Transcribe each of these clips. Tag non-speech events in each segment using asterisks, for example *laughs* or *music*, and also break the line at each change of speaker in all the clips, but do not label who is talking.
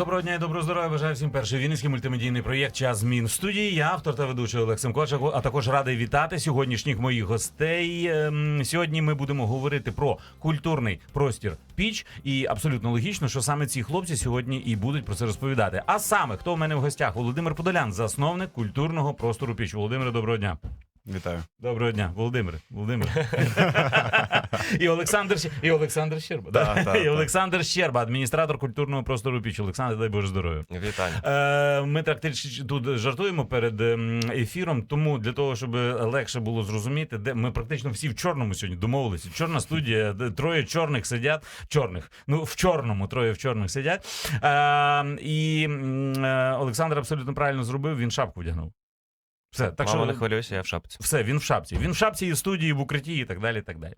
Доброго дня і доброго здоров'я. Бажаю всім перший вінницький мультимедійний проєкт Час змін в студії. Я автор та ведучий Олег Семкочак, а також радий вітати сьогоднішніх моїх гостей. Ем, Сьогодні ми будемо говорити про культурний простір піч, і абсолютно логічно, що саме ці хлопці сьогодні і будуть про це розповідати. А саме хто в мене в гостях? Володимир Подолян, засновник культурного простору піч. Володимире, доброго дня.
Вітаю.
Доброго дня, Володимире. Володимир. *laughs* і Олександр і Олександр Щерба.
Да,
да? і. Олександр Щерба, адміністратор культурного простору піч. Олександр, дай Боже здоров'я.
Вітання.
Е, ми так трішки тут жартуємо перед ем, ефіром, тому для того, щоб легше було зрозуміти, де ми практично всі в чорному сьогодні домовилися. Чорна студія, троє чорних сидять. Чорних, ну в чорному, троє в чорних сидять. Е, і е, Олександр абсолютно правильно зробив. Він шапку вдягнув. Все, так
Мама,
що
не хвилюйся, я в шапці.
все, він в шапці. Він в шапці і в студії, в укритті і так далі. І так далі.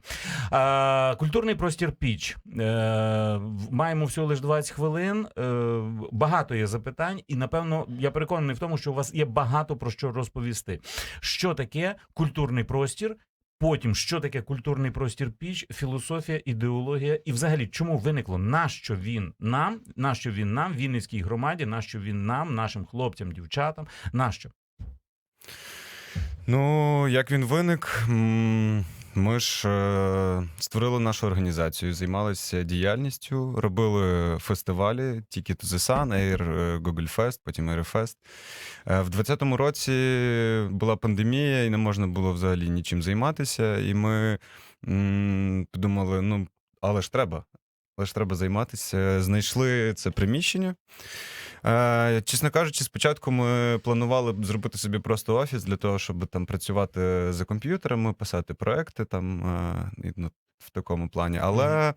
А, культурний простір Піч. Е, маємо всього лише 20 хвилин. Е, багато є запитань, і напевно я переконаний в тому, що у вас є багато про що розповісти. Що таке культурний простір? Потім, що таке культурний простір піч, філософія, ідеологія, і взагалі, чому виникло, нащо він нам, нащо він нам, Вінницькій громаді, нащо він нам, нашим хлопцям, дівчатам, нащо?
Ну, як він виник, ми ж е, створили нашу організацію, займалися діяльністю, робили фестивалі Ticket to the Sun, Air е, Google Fest, потім Air Fest. Е, В 2020 році була пандемія, і не можна було взагалі нічим займатися. І ми подумали: ну, але ж треба. Але ж треба займатися. Знайшли це приміщення. Е, чесно кажучи, спочатку ми планували б зробити собі просто офіс для того, щоб там працювати за комп'ютерами, писати проекти там е, і, ну, в такому плані. Але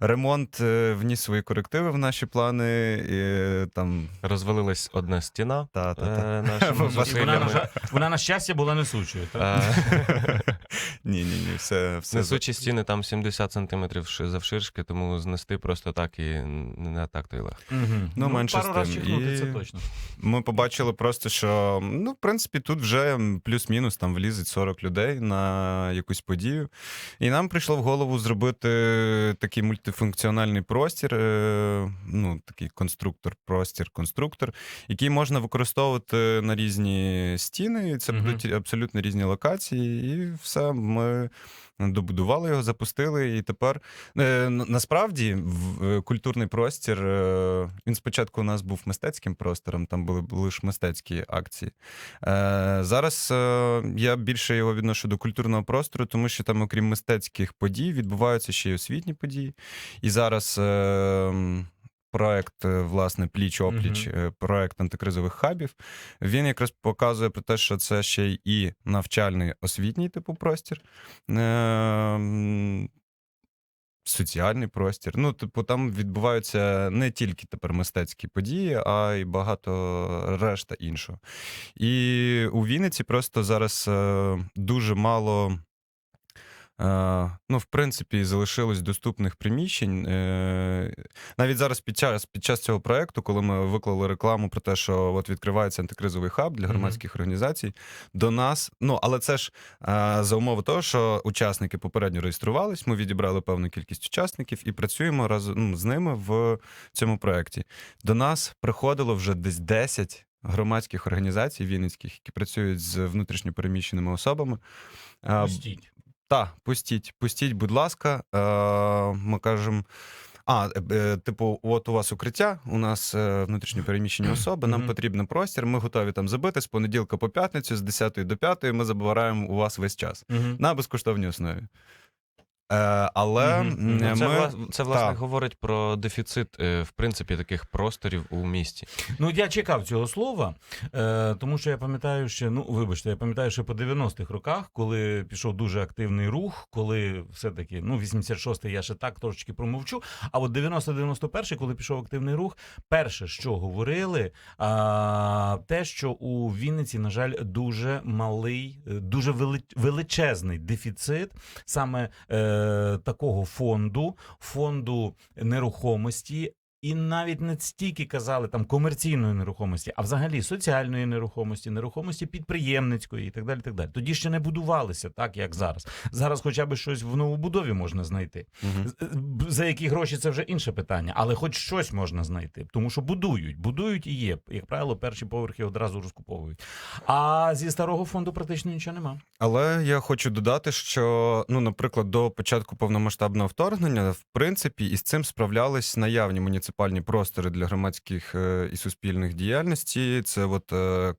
ремонт е, вніс свої корективи в наші плани. І, там,
Розвалилась одна стіна.
та, та, та.
е, нашими
вона, на, жаль, вона на щастя була несучою. Так?
Е, *laughs*
Ні, ні, ні, все, все
Несучі стіни там 70 сантиметрів завширшки, тому знести просто так і не так то й легко.
Угу.
Ну, менше
пару
з
раз
тим.
чихнути,
І-
це точно.
Ми побачили просто, що ну, в принципі, тут вже плюс-мінус там влізить 40 людей на якусь подію. І нам прийшло в голову зробити такий мультифункціональний простір, е, ну, такий конструктор, простір, конструктор, який можна використовувати на різні стіни. Це будуть абсолютно різні локації. І все ми. Добудували його, запустили, і тепер е, насправді в е, культурний простір. е, Він спочатку у нас був мистецьким простором, там були лише мистецькі акції. Зараз я більше його відношу до культурного простору, тому що там, окрім мистецьких подій, відбуваються ще й освітні події. І зараз. Проект, е, власне, пліч опліч, е, проект антикризових хабів. Він якраз показує про те, що це ще і навчальний освітній типу простір, е, соціальний простір. Ну, типу, там відбуваються не тільки тепер мистецькі події, а й багато решта іншого. І у Вінниці просто зараз е, дуже мало. Е, Ну, в принципі, залишилось доступних приміщень. Е, Навіть зараз під час, під час цього проекту, коли ми виклали рекламу про те, що от відкривається антикризовий хаб для громадських організацій, до нас, ну але це ж е, за умови того, що учасники попередньо реєструвались, ми відібрали певну кількість учасників і працюємо разом ну, з ними в цьому проекті. До нас приходило вже десь 10 громадських організацій вінницьких, які працюють з внутрішньопереміщеними особами.
Пустіть.
Та, пустіть, пустіть, будь ласка. Е, ми кажемо. А, е, е, типу, от у вас укриття, у нас е, внутрішньо переміщені *clears throat* особи, нам потрібен простір, ми готові там забити з понеділка по п'ятницю, з 10 до 5 ми забираємо у вас весь час на безкоштовній основі. Е, але
Мгм.
м,
Ну,
Це,
ми...
це власне
Так.
говорить про дефіцит, е, в принципі, таких просторів у місті.
Ну, я чекав цього слова, е, тому що я пам'ятаю, що ну вибачте, я пам'ятаю, що по 90-х роках, коли пішов дуже активний рух, коли все-таки ну 86-й я ще так трошечки промовчу. А от 90-91-й, коли пішов активний рух, перше, що говорили, а, те, що у Вінниці, на жаль, дуже малий, дуже вели- величезний дефіцит саме такого фонду, фонду нерухомості. І навіть не стільки казали там комерційної нерухомості, а взагалі соціальної нерухомості, нерухомості підприємницької і так далі. так далі. Тоді ще не будувалися так, як зараз. Зараз, хоча б щось в новобудові можна знайти. Б- За які гроші це вже інше питання, але хоч щось можна знайти, тому що будують, будують і є. Як правило, перші поверхи одразу розкуповують. А зі старого фонду практично нічого нема.
Але я хочу додати, що, ну, наприклад, до початку повномасштабного вторгнення, в принципі, із цим справлялись наявні муніципальні простори для громадських е, і суспільних діяльності. Це от е,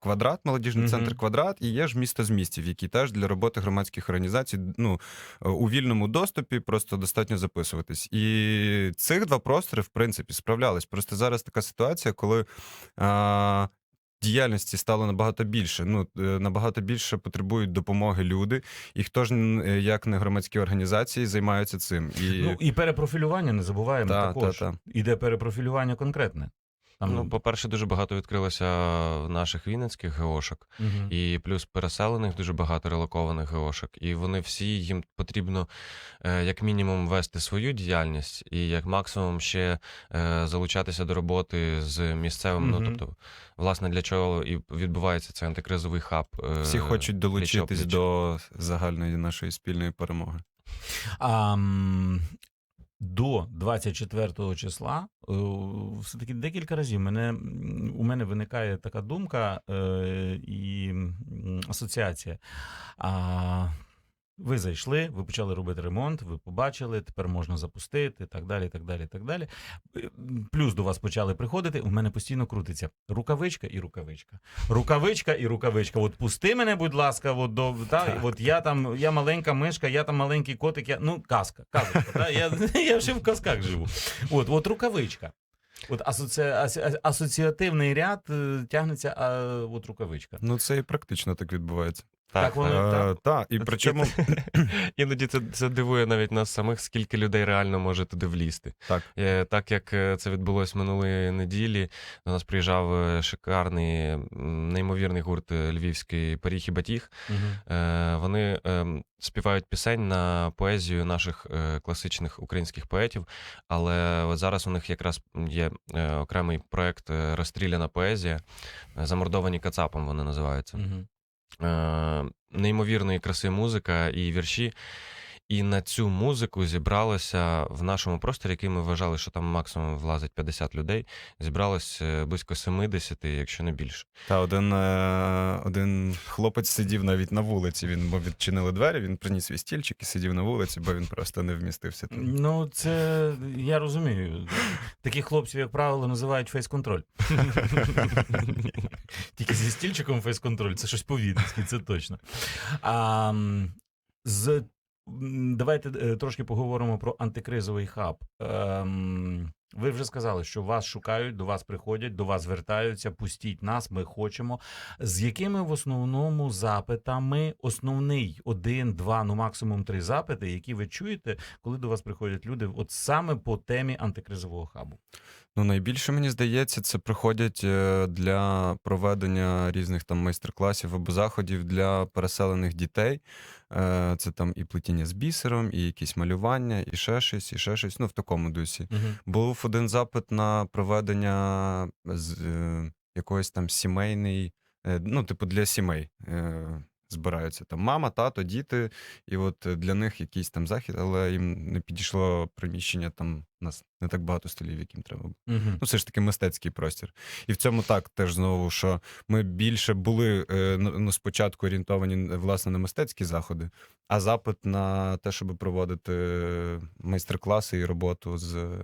квадрат, молодіжний
Мгм.
центр квадрат, і є ж місто з містів, які теж для роботи громадських організацій ну, у вільному доступі просто достатньо записуватись. І цих два простори, в принципі, справлялись. Просто зараз така ситуація, коли. А, Діяльності стало набагато більше. Ну е, набагато більше потребують допомоги люди, і хто ж е, як не громадські організації займаються цим. І
Ну і перепрофілювання не забуваємо
Та,
також.
та, та.
Іде перепрофілювання конкретне. Там,
Ну, по-перше, дуже багато відкрилося наших вінницьких ГОшок,
мгм.
і плюс переселених дуже багато релокованих ГОшок. І вони всі їм потрібно е, як мінімум вести свою діяльність, і як максимум ще е, залучатися до роботи з місцевим.
Мгм.
Ну тобто, власне, для чого і відбувається цей антикризовий хаб. е,
всі хочуть долучитись
пліч-о-пліч.
до загальної нашої спільної перемоги.
А, до 24 числа е, все-таки декілька разів мене, у мене виникає така думка е, і асоціація. А, ви зайшли, ви почали робити ремонт, ви побачили, тепер можна запустити, так далі, так далі, так далі. Е, Плюс до вас почали приходити. У мене постійно крутиться рукавичка і рукавичка. Рукавичка і рукавичка. От пусти мене, будь ласка, от до та,
Так.
от я там, я маленька мишка, я там маленький котик, я ну казка, казочка. Та, я, *laughs* я ще в казках живу. От, от рукавичка. От асоці... ас- асоціативний ряд е, тягнеться, а от рукавичка.
Ну це і практично так відбувається.
Так воно-
Е,
так.
та, і причому *laughs*
Іноді це, це дивує навіть нас самих, скільки людей реально може туди влізти.
Так.
Е, Так як е, це відбулось минулої неділі, до нас приїжджав е, шикарний, неймовірний гурт е, львівський Паріг і Батіг.
Угу.
Е, Вони ем, співають пісень на поезію наших е, класичних українських поетів. Але от зараз у них якраз є е, окремий проект е, Розстріляна поезія. е, Замордовані Кацапом вони називаються
Угу.
Е, неймовірної краси музика і вірші. І на цю музику зібралося в нашому просторі, який ми вважали, що там максимум влазить 50 людей. Зібралось е, близько 70, якщо не більше.
та один, е, один хлопець сидів навіть на вулиці. Він бо відчинили двері, він приніс свій стільчик і сидів на вулиці, бо він просто не вмістився там.
Ну, це я розумію. Таких хлопців, як правило, називають фейс-контроль. *laughs* Тільки зі стільчиком фейс-контроль це щось по-відницьки, це точно. А, з, давайте е, трошки поговоримо про антикризовий хаб. Ем, ви вже сказали, що вас шукають, до вас приходять, до вас звертаються, пустіть нас, ми хочемо. З якими в основному запитами, основний один, два, ну максимум три запити, які ви чуєте, коли до вас приходять люди, от саме по темі антикризового хабу?
Ну, найбільше мені здається, це приходять е, для проведення різних там майстер-класів або заходів для переселених дітей. Е, Це там і плетіння з бісером, і якісь малювання, і ще щось, і ще щось. Ну, в такому дусі. Був один запит на проведення з е, якоїсь там сімейний, е, ну, типу, для сімей. Е, збираються там мама, тато, діти, і от е, для них якийсь там захід, але їм не підійшло приміщення, там у нас не так багато столів, яким треба.
Угу.
Ну, все ж таки мистецький простір. І в цьому так теж знову, що ми більше були е, ну, ну, спочатку орієнтовані власне на мистецькі заходи, а запит на те, щоб проводити е, майстер-класи і роботу з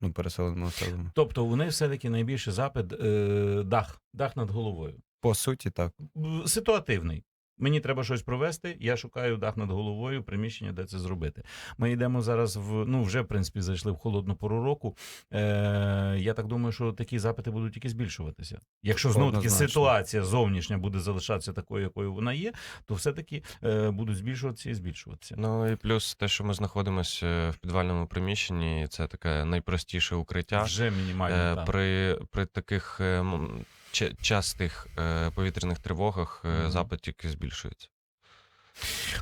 ну, переселеними особами.
Тобто них все-таки найбільший запит е, дах, дах над головою.
По суті, так.
Ситуативний. Мені треба щось провести, я шукаю дах над головою, приміщення, де це зробити. Ми йдемо зараз в ну вже в принципі зайшли в холодну пору року. Е, я так думаю, що такі запити будуть тільки збільшуватися. Якщо знову таки ситуація зовнішня буде залишатися такою, якою вона є, то все-таки е, будуть збільшуватися і збільшуватися.
Ну і плюс те, що ми знаходимося в підвальному приміщенні, це таке найпростіше укриття.
Вже мінімально.
Е. При, при таких е, м, ча- частих е, повітряних тривогах е, запит тільки збільшується.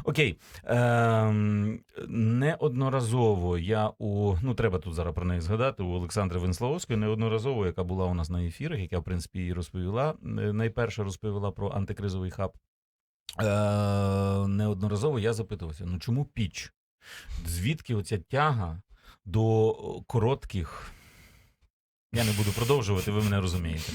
Окей. Ем, неодноразово я у. Ну, треба тут зараз про неї згадати. У Олександри Венславовської неодноразово, яка була у нас на ефірах, яка, в принципі, її розповіла. е, Найперше розповіла про антикризовий хаб. Е, неодноразово я запитувався: ну чому піч? Звідки оця тяга до коротких. Я не буду продовжувати, ви мене розумієте.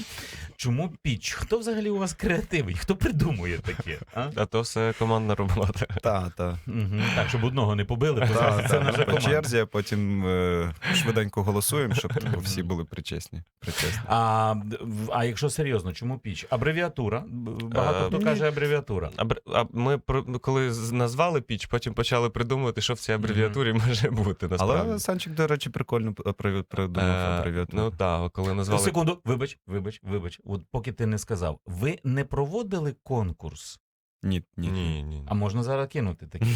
Чому піч? Хто взагалі у вас креативить? Хто придумує таке? А?
А то все командна робота.
Та, та.
Мгм. Так, щоб одного не побили, то
Та,
це
та,
наша
по
команда.
черзі, а потім е, швиденько голосуємо, щоб типу, всі були причесні. причесні.
А, в- а якщо серйозно, чому піч? Абревіатура. Б- Багато
Е,
хто
ні.
каже абревіатура.
А, бр- а ми про- коли з- назвали піч, потім почали придумувати, що в цій абревіатурі може бути насправді.
Але Санчик, до речі, прикольно при- придумав
Е,
абревіатуру.
Ну так, коли назвали
Секунду, вибач, вибач, вибач. От поки ти не сказав, ви не проводили конкурс,
Ні, ні.
Ні, ні.
а можна зараз кинути такі.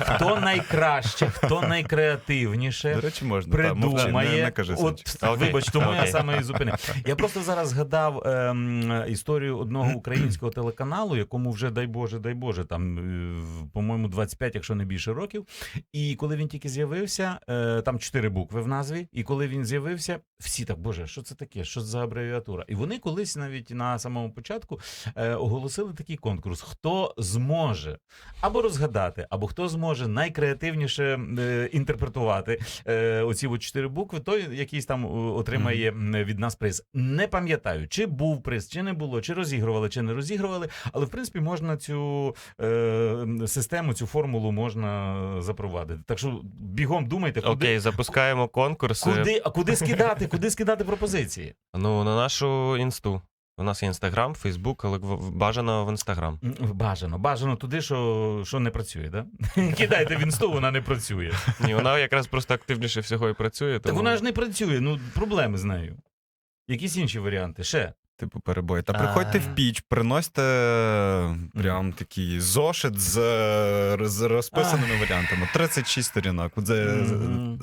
Хто найкраще, хто найкреативніше.
До речі, можна. та, мовчи,
придумає.
не, не кажи,
От.
Окей,
вибач, тому я
окей.
саме і зупинив. Я просто зараз згадав ем, історію одного українського телеканалу, якому вже дай Боже, дай Боже, там, е, по-моєму, 25, якщо не більше років. І коли він тільки з'явився, е, там чотири букви в назві, і коли він з'явився, всі так, Боже, що це таке? Що це за абревіатура? І вони колись навіть на самому початку е, оголосили такий конкурс: хто зможе або розгадати, або хто зможе найкреативніше е, інтерпретувати е, оці от чотири букви, той якийсь там е, отримає від нас приз. Не пам'ятаю, чи був приз, чи не було, чи розігрували, чи не розігрували. Але в принципі можна цю е, систему, цю формулу можна запровадити. Так що бігом думайте, куди.
Окей, запускаємо конкурс.
Куди, а куди скидати? Куди скидати пропозиції?
Ну, на нашу інсту. У нас є інстаграм, фейсбук, але бажано в інстаграм.
Бажано, бажано туди, що, що не працює, да? *laughs* Кидайте в інсту, вона не працює.
Ні, вона якраз просто активніше всього і працює.
Так
Тому...
вона ж не працює, ну проблеми з нею. Якісь інші варіанти? Ще.
Типу перебої. Та
А.
приходьте в піч, приносьте прям такий зошит з, з розписаними варіантами. 36 сторінок. Це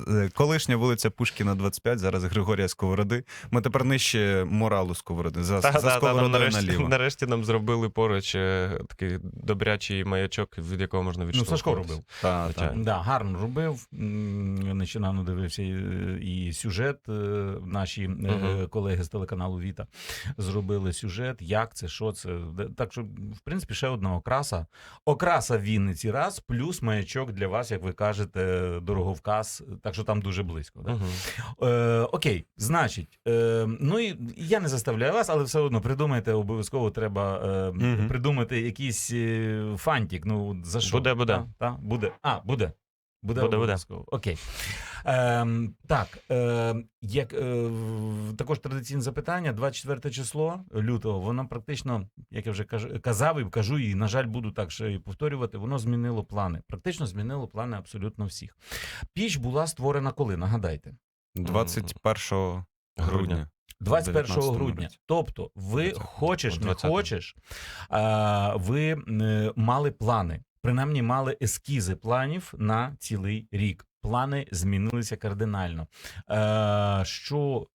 е, колишня вулиця Пушкіна 25, зараз Григорія Сковороди. Ми тепер нижче моралу Сковороди. За,
Та,
за
та, та, нам нарешті,
наліво.
нарешті нам зробили поруч е, такий добрячий маячок, від якого можна
Ну. Сашко робив.
Та, та.
Да, гарно робив. Нещодавно дивився і, і сюжет. е, Наші е,
Мгм.
колеги з телеканалу Віта зробили сюжет. Як це, що це. Так що, в принципі, ще одна окраса. Окраса в Вінниці раз, плюс маячок для вас, як ви кажете, дороговказ. Так що там дуже близько. Да?
Мгм.
Е, окей, значить, е, ну і я не заставляю вас, але все одно придумайте, обов'язково треба е,
Мгм.
придумати якийсь е, фантик. Ну, за що?
Буде, буде.
Та, та, буде. А, буде. Буде,
Буде, буде.
Окей. Ем, так, е, як е, також традиційне запитання, 24 число лютого, воно практично, як я вже кажу, казав і кажу, і, на жаль, буду так ще і повторювати, воно змінило плани. Практично змінило плани абсолютно всіх. Піч була створена коли? Нагадайте.
21 грудня.
21
19-му
грудня. Тобто, ви
20-му.
хочеш, не
20-му.
хочеш, ви е, мали плани, принаймні мали ескізи планів на цілий рік. Плани змінилися кардинально. Е, що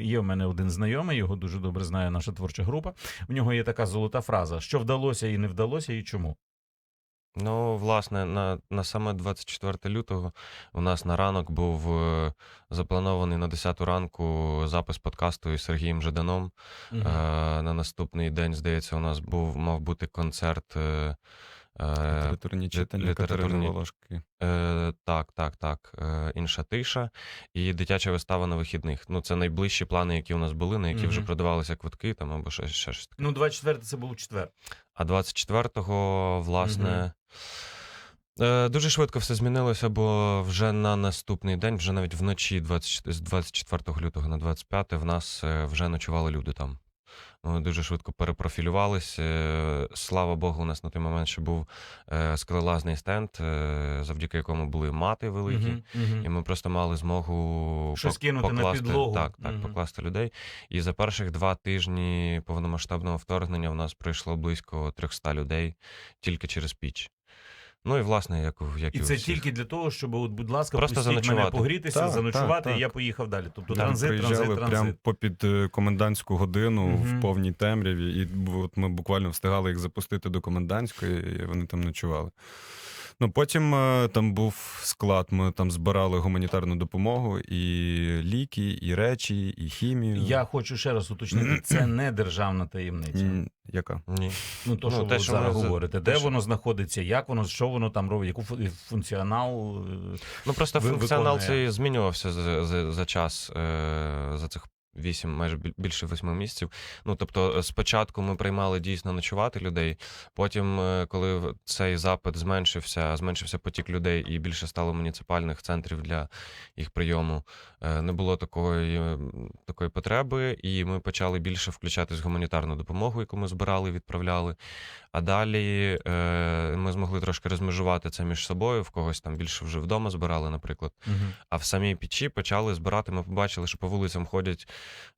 є в мене один знайомий, його дуже добре знає наша творча група. У нього є така золота фраза: що вдалося і не вдалося, і чому.
Ну, власне, на, на саме 24 лютого у нас на ранок був е, запланований на 10 ранку запис подкасту із Сергієм Жаданом. Е, на наступний день, здається, у нас був мав бути концерт. Е,
Літературні читання
літературні-
Волошки.
Е, так, так, так. Е, інша тиша і дитяча вистава на вихідних. Ну, це найближчі плани, які у нас були, на які вже продавалися квитки там або ще, ще щось таке.
Ну, 24 це був четвер.
А 24-го, власне. е, Дуже швидко все змінилося, бо вже на наступний день, вже навіть вночі 20, з 24 лютого на 25 в нас е, вже ночували люди там. Ми дуже швидко перепрофілювались. Е, Слава Богу, у нас на той момент ще був е, скелелазний стенд, е, завдяки якому були мати великі.
Мгм, мгм.
І ми просто мали змогу
Щось
кинути
кинути на підлогу.
Так, так,
Мгм.
покласти людей. І за перших два тижні повномасштабного вторгнення в нас прийшло близько 300 людей тільки через піч. Ну і власне, як, у- як
І це
всіх.
тільки для того, щоб, от, будь ласка,
Просто
мене погрітися,
Так,
заночувати,
так,
і я поїхав далі. Тобто
Там
транзит,
приїжджали
транзит,
прямо попід е, комендантську годину
угу.
в повній темряві, і от ми буквально встигали їх запустити до комендантської, і вони там ночували. Ну, потім е, там був склад, ми там збирали гуманітарну допомогу, і ліки, і речі, і хімію.
Я хочу ще раз уточнити, це *clears throat* не державна таємниця.
Яка?
Ні.
Ну, то,
Ну,
що
те,
ви
що
зараз
ми за-
говорите,
те,
де
що-
воно знаходиться, як воно, що воно там робить, яку функціонал. е,
Ну просто
Ви-
функціонал
виконує.
цей змінювався за, за, за час е, за цих. Вісім, майже більше восьми місяців. Ну тобто, е, спочатку ми приймали дійсно ночувати людей. Потім, е, коли цей запит зменшився, зменшився потік людей і більше стало муніципальних центрів для їх прийому. е, Не було такої, такої потреби, і ми почали більше включатись в гуманітарну допомогу, яку ми збирали, відправляли. А далі ми змогли трошки розмежувати це між собою. В когось там більше вже вдома збирали, наприклад. А в самій печі почали збирати. Ми побачили, що по вулицям ходять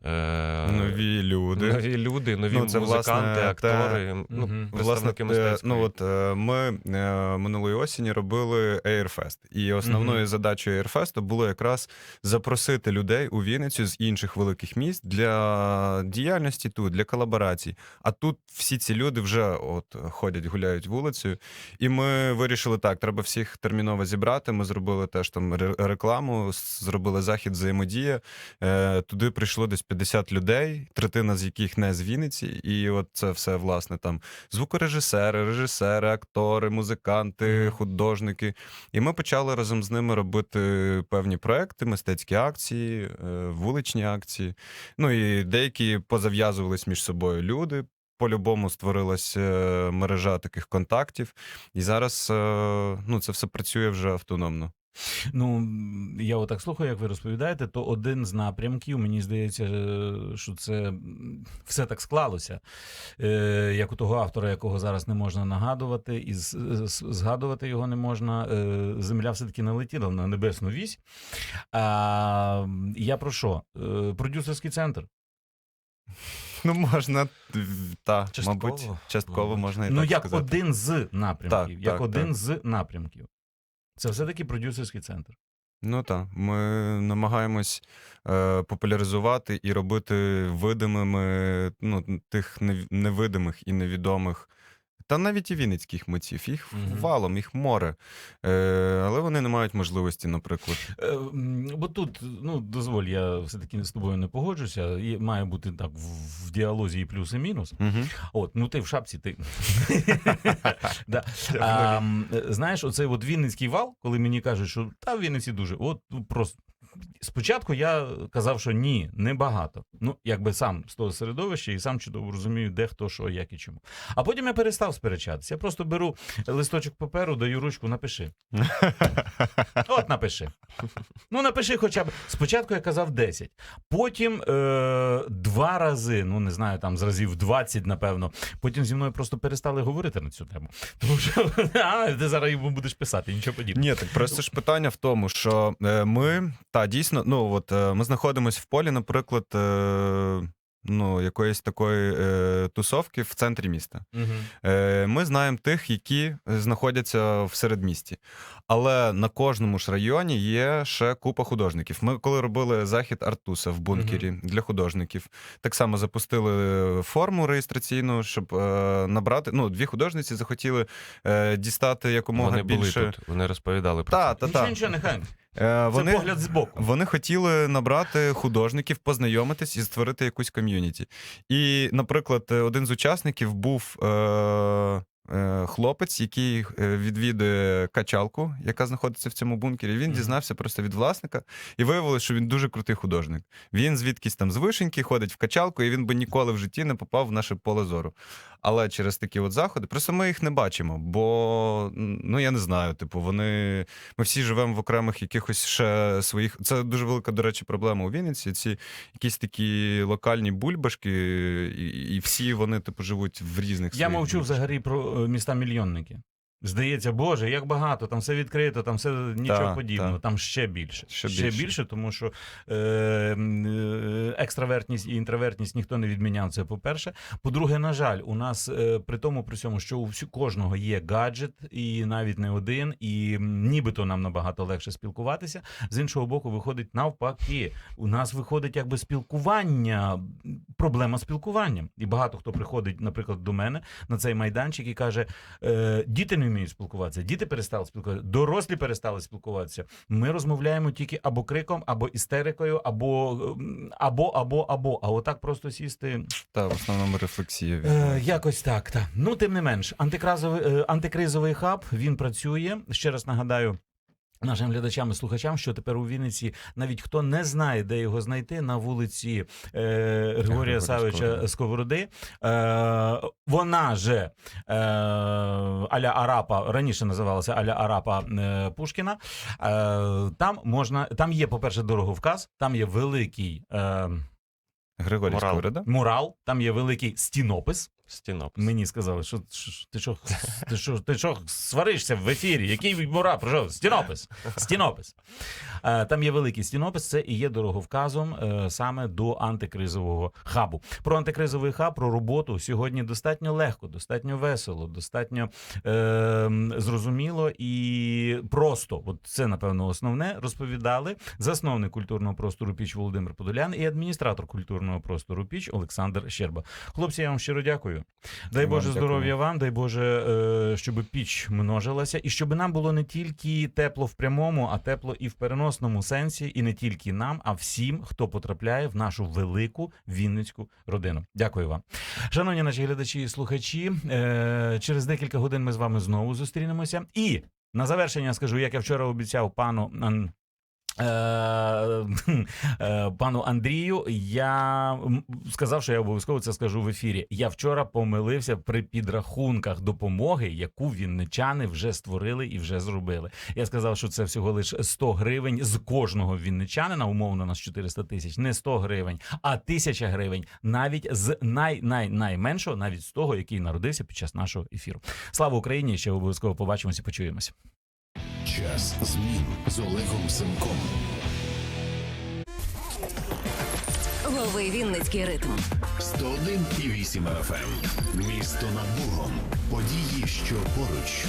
е,
Нові люди.
нові люди, нові
Ну, це,
музиканти,
власне,
актори,
Мгм.
ну,
Власне,
представники
е,
мистецтва.
ну от е, ми е, минулої осені робили Airfest. І основною
Мгм.
задачею Airfest було якраз запросити людей у Вінницю з інших великих міст для діяльності тут, для колаборацій. А тут всі ці люди вже от ходять, гуляють вулицею. І ми вирішили так: треба всіх терміново зібрати. Ми зробили теж там рекламу, зробили захід взаємодія. Е, Туди прийшло десь 50 людей, третина з яких не з Вінниці. І от це все, власне, там звукорежисери, режисери, актори, музиканти, художники. І ми почали разом з ними робити певні проекти, мистецькі акції, е, вуличні акції. Ну і деякі позав'язувались між собою люди. По-любому створилась е, мережа таких контактів, і зараз е, ну, це все працює вже автономно.
Ну, я отак слухаю, як ви розповідаєте, то один з напрямків, мені здається, е, що це все так склалося, е, як у того автора, якого зараз не можна нагадувати, і згадувати його не можна. Е, Земля все-таки налетіла на небесну вісь. А, я про що? Продюсерський центр.
Ну, можна, та,
Частково,
мабуть, частково можна і
ну,
так
як один з напрямків.
Так,
як
так,
один
так.
з напрямків. Це все-таки продюсерський центр.
Ну так, ми намагаємось е, популяризувати і робити видимими ну, тих невидимих і невідомих. Та навіть і вінницьких митців, їх
Мгм.
валом, їх море. Е, але вони не мають можливості, наприклад.
Е, м, Бо тут, ну дозволь, я все-таки з тобою не погоджуся. І має бути так в, в діалозі і плюс, і мінус.
Угу.
От, ну ти в шапці, ти. *laughs* да. а, м, е, знаєш, оцей от Вінницький вал, коли мені кажуть, що та в Вінниці дуже, от ну, просто. Спочатку я казав, що ні, небагато. Ну, якби сам з того середовища і сам чудово розумію, де хто, що, як і чому. А потім я перестав сперечатися. Я просто беру листочок паперу, даю ручку, напиши. *laughs* От напиши. Ну, напиши хоча б. Спочатку я казав 10. Потім е, два рази, ну не знаю, там з разів 20, напевно. Потім зі мною просто перестали говорити на цю тему. *laughs* Тому що а, ти зараз йому будеш писати, нічого подібного.
Ні, так просто ж питання в тому, що е, ми, та дійсно, ну от е, ми знаходимося в полі, наприклад, е, ну, якоїсь такої е, тусовки в центрі міста.
Угу.
Е, Ми знаємо тих, які знаходяться в середмісті. Але на кожному ж районі є ще купа художників. Ми коли робили захід Артуса в бункері для художників, так само запустили форму реєстраційну, щоб е, набрати. Ну, дві художниці захотіли е, дістати якомога
Вони були тут, вони розповідали про
Та,
це.
та,
Нічого,
та.
нічого, нехай.
Е, Вони,
Це погляд збоку.
вони хотіли набрати художників, познайомитись і створити якусь ком'юніті. І, наприклад, один з учасників був е, е, хлопець, який е, відвідує качалку, яка знаходиться в цьому бункері. Він дізнався просто від власника і виявилося, що він дуже крутий художник. Він звідкись там з вишеньки ходить в качалку, і він би ніколи в житті не попав в наше поле зору. Але через такі от заходи, просто ми їх не бачимо, бо ну я не знаю, типу, вони. Ми всі живемо в окремих якихось ще своїх. Це дуже велика, до речі, проблема у Вінниці. Ці якісь такі локальні бульбашки, і, і всі вони, типу, живуть в різних
Я мовчу
бульбашках.
взагалі про е, міста мільйонники. Здається, Боже, як багато, там все відкрито, там все нічого
Так,
подібного,
так.
там ще більше.
Ще
ще
більше.
більше, тому що е, е, екстравертність і інтровертність ніхто не відміняв. Це по-перше. По-друге, на жаль, у нас е, при тому, при цьому, що у всю кожного є гаджет, і навіть не один, і нібито нам набагато легше спілкуватися. З іншого боку, виходить навпаки. У нас виходить якби спілкування, проблема спілкування. І багато хто приходить, наприклад, до мене на цей майданчик і каже: е, діти не вміють спілкуватися, діти перестали спілкуватися, дорослі перестали спілкуватися. Ми розмовляємо тільки або криком, або істерикою, або або, або, або. А отак просто сісти.
Та в основному рефлексія.
Е, якось так. Та Ну, тим не менш, антикразовий, е, антикризовий хаб він працює. Ще раз нагадаю. Нашим глядачам і слухачам, що тепер у Вінниці навіть хто не знає, де його знайти, на вулиці е, Григорія Савича
Сковороди.
Сковороди. Е, вона же е, Аля Арапа, раніше називалася Аля Арапа е, Пушкіна. Е, там можна, там є, по-перше, дороговказ, там є великий е,
Григорій. Сковорода.
мурал, там є великий стінопис.
Стінопис.
Мені сказали, що, ти що, ти що, ти що сваришся в ефірі? Який мура? Про що? Стінопис. Стінопис. Е, Там є великий стінопис, це і є дороговказом е, саме до антикризового хабу. Про антикризовий хаб, про роботу сьогодні достатньо легко, достатньо весело, достатньо е, зрозуміло і просто. От це, напевно, основне розповідали засновник культурного простору Піч Володимир Подолян і адміністратор культурного простору Піч Олександр Щерба. Хлопці, я вам щиро дякую. Дай Боже
дякую.
здоров'я вам, дай Боже, е, щоб піч множилася, і щоб нам було не тільки тепло в прямому, а тепло і в переносному сенсі, і не тільки нам, а всім, хто потрапляє в нашу велику вінницьку родину. Дякую вам, шановні наші глядачі і слухачі. е, Через декілька годин ми з вами знову зустрінемося. І на завершення скажу, як я вчора обіцяв пану. Е, е, Пану Андрію, я сказав, що я обов'язково це скажу в ефірі. Я вчора помилився при підрахунках допомоги, яку вінничани вже створили і вже зробили. Я сказав, що це всього лише 100 гривень з кожного вінничанина. Умовно у нас 400 тисяч, не 100 гривень, а 1000 гривень, навіть з най, най, найменшого, навіть з того, який народився під час нашого ефіру. Слава Україні! Ще обов'язково побачимося, почуємося.
Час змін з Олегом Семком.
Лови Вінницький ритм.
101,8 FM. Місто над Богом. Події, що поруч.